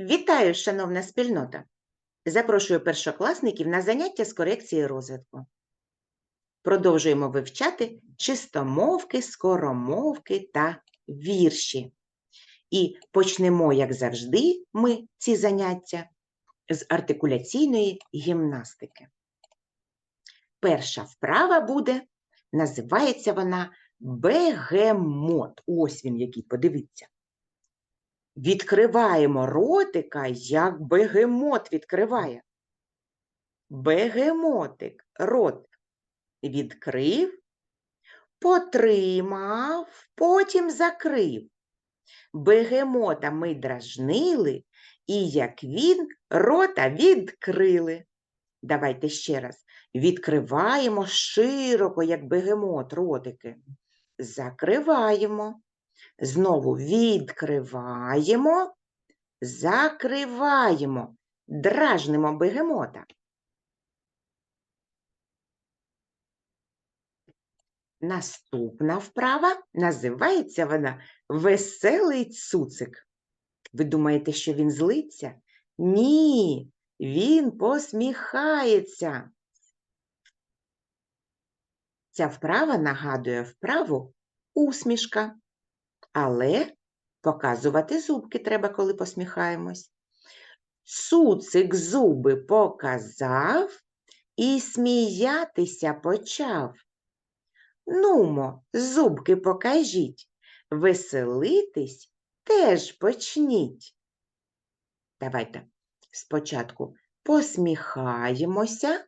Вітаю, шановна спільнота! Запрошую першокласників на заняття з корекції розвитку. Продовжуємо вивчати чистомовки, скоромовки та вірші. І почнемо, як завжди, ми ці заняття з артикуляційної гімнастики. Перша вправа буде, називається вона бегемот. Ось він який, подивіться. Відкриваємо ротика, як бегемот відкриває. Бегемотик рот відкрив, потримав, потім закрив. Бегемота ми дражнили, і як він рота відкрили. Давайте ще раз. Відкриваємо широко, як бегемот, ротики. Закриваємо. Знову відкриваємо, закриваємо, дражнимо бегемота. Наступна вправа називається вона Веселий цуцик. Ви думаєте, що він злиться? Ні, він посміхається. Ця вправа нагадує вправу усмішка. Але показувати зубки треба, коли посміхаємось. Цуцик зуби показав і сміятися почав. Нумо, зубки покажіть, веселитись теж почніть. Давайте спочатку посміхаємося,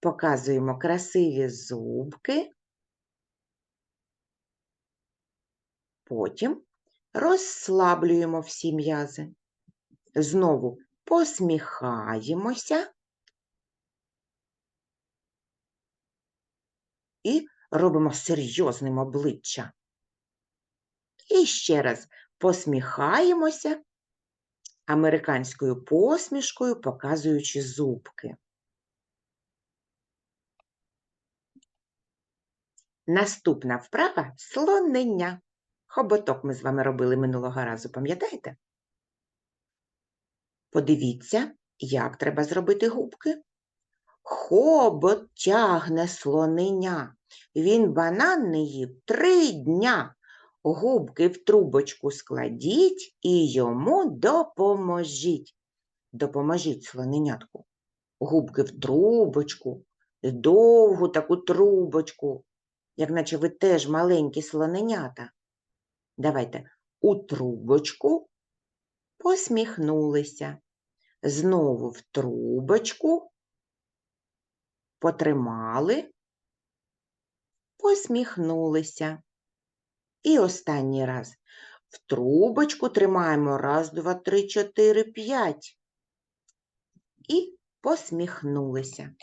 показуємо красиві зубки. Потім розслаблюємо всі м'язи. Знову посміхаємося і робимо серйозним обличчя. І ще раз посміхаємося американською посмішкою, показуючи зубки. Наступна вправа слонення. Хоботок ми з вами робили минулого разу, пам'ятаєте? Подивіться, як треба зробити губки. Хобот тягне слоненя. Він банан не їв три дня. Губки в трубочку складіть і йому допоможіть. Допоможіть слоненятку. Губки в трубочку, довгу таку трубочку, як наче ви теж маленькі слоненята. Давайте у трубочку посміхнулися. Знову в трубочку потримали, посміхнулися. І останній раз в трубочку тримаємо раз, два, три, чотири, п'ять. І посміхнулися.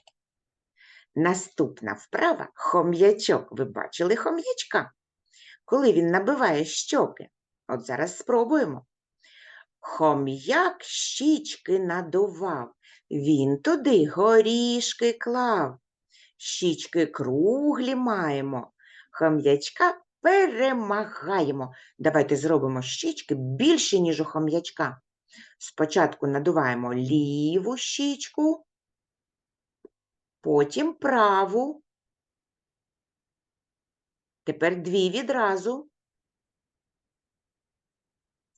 Наступна вправа хом'ячок. Ви бачили хом'ячка? Коли він набиває щоки. От зараз спробуємо. Хом'як щічки надував, він туди горішки клав. Щічки круглі маємо, хом'ячка перемагаємо. Давайте зробимо щічки більше, ніж у хом'ячка. Спочатку надуваємо ліву щічку, потім праву, Тепер дві відразу.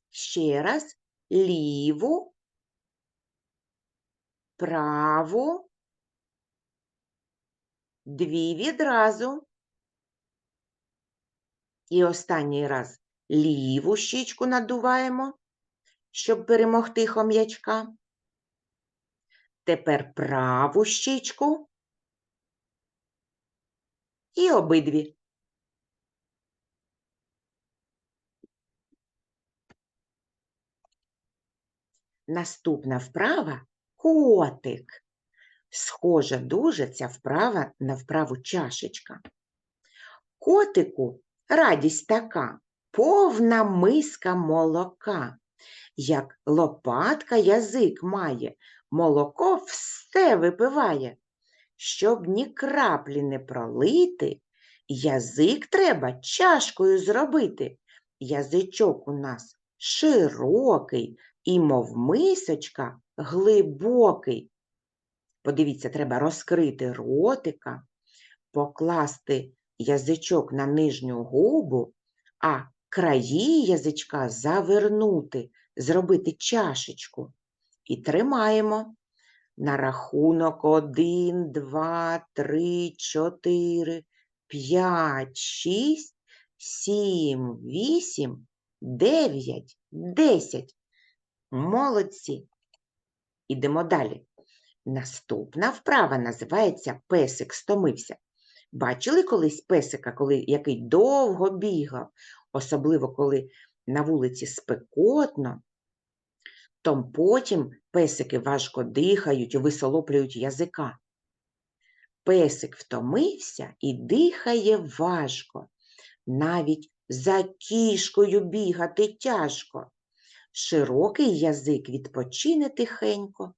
Ще раз ліву, праву, дві відразу. І останній раз ліву щічку надуваємо, щоб перемогти хом'ячка. Тепер праву щічку і обидві. Наступна вправа котик. Схожа дуже ця вправа на вправу чашечка. Котику радість така, повна миска молока. Як лопатка язик має, молоко все випиває. Щоб ні краплі не пролити, язик треба чашкою зробити. Язичок у нас широкий, і мов мисочка глибокий. Подивіться, треба розкрити ротика, покласти язичок на нижню губу, а краї язичка завернути, зробити чашечку. І тримаємо. На рахунок 1, 2, 3, 4, 5, 6, 7, 8, 9, 10. Молодці. Ідемо далі. Наступна вправа називається песик стомився. Бачили колись песика, коли, який довго бігав, особливо коли на вулиці спекотно, то потім песики важко дихають і висолоплюють язика. Песик втомився і дихає важко. Навіть за кішкою бігати тяжко. Широкий язик відпочине тихенько,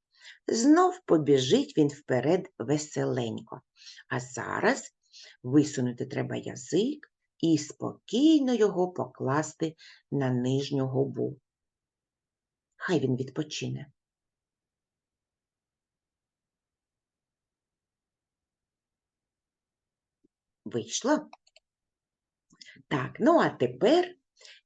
знов побіжить він вперед веселенько. А зараз висунути треба язик і спокійно його покласти на нижню губу. Хай він відпочине. Вийшло? Так, ну а тепер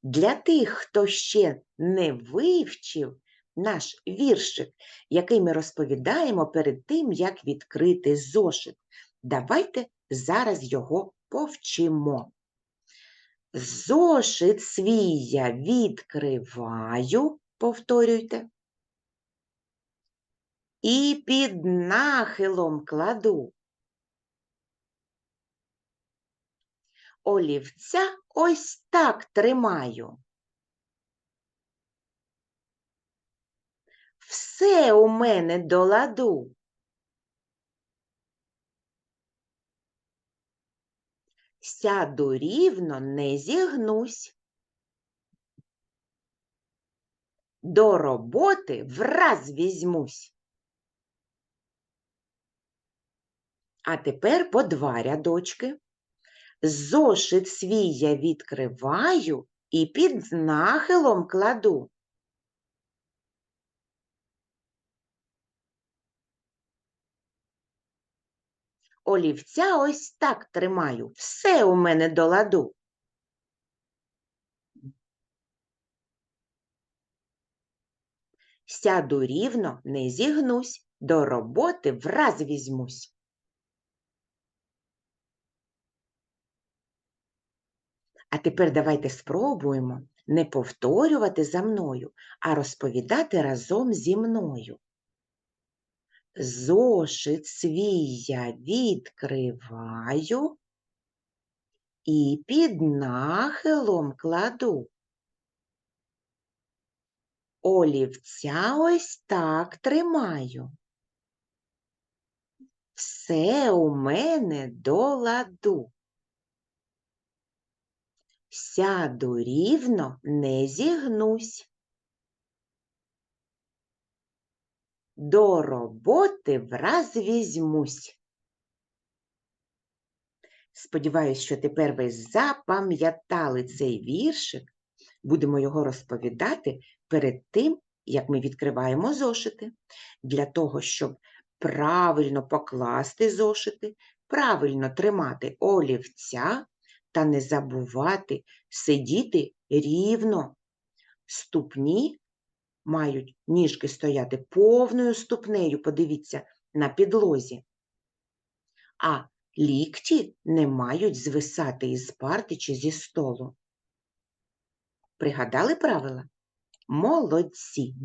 для тих, хто ще не вивчив наш віршик, який ми розповідаємо перед тим, як відкрити зошит. Давайте зараз його повчимо. Зошит свій я відкриваю, повторюйте, і під нахилом кладу. Олівця ось так тримаю. Все у мене до ладу. Сяду рівно, не зігнусь. До роботи враз візьмусь. А тепер по два рядочки. Зошит свій я відкриваю і під нахилом кладу. Олівця ось так тримаю, все у мене до ладу. Сяду рівно, не зігнусь, до роботи враз візьмусь. А тепер давайте спробуємо не повторювати за мною, а розповідати разом зі мною. Зошит свій я відкриваю і під нахилом кладу. Олівця ось так тримаю. Все у мене до ладу. Сяду рівно, не зігнусь. До роботи враз візьмусь. Сподіваюсь, що тепер ви запам'ятали цей віршик. Будемо його розповідати перед тим, як ми відкриваємо зошити, для того, щоб правильно покласти зошити, правильно тримати олівця та не забувати сидіти рівно. Ступні мають ніжки стояти повною ступнею, подивіться, на підлозі. А лікті не мають звисати із парти чи зі столу. Пригадали правила? Молодці.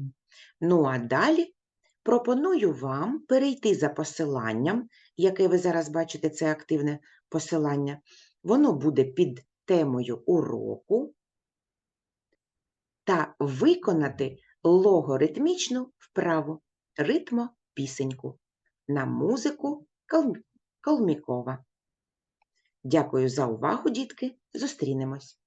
Ну, а далі пропоную вам перейти за посиланням, яке ви зараз бачите, це активне посилання. Воно буде під темою уроку та виконати логоритмічну вправу ритмо пісеньку на музику Калмікова. Дякую за увагу, дітки. Зустрінемось!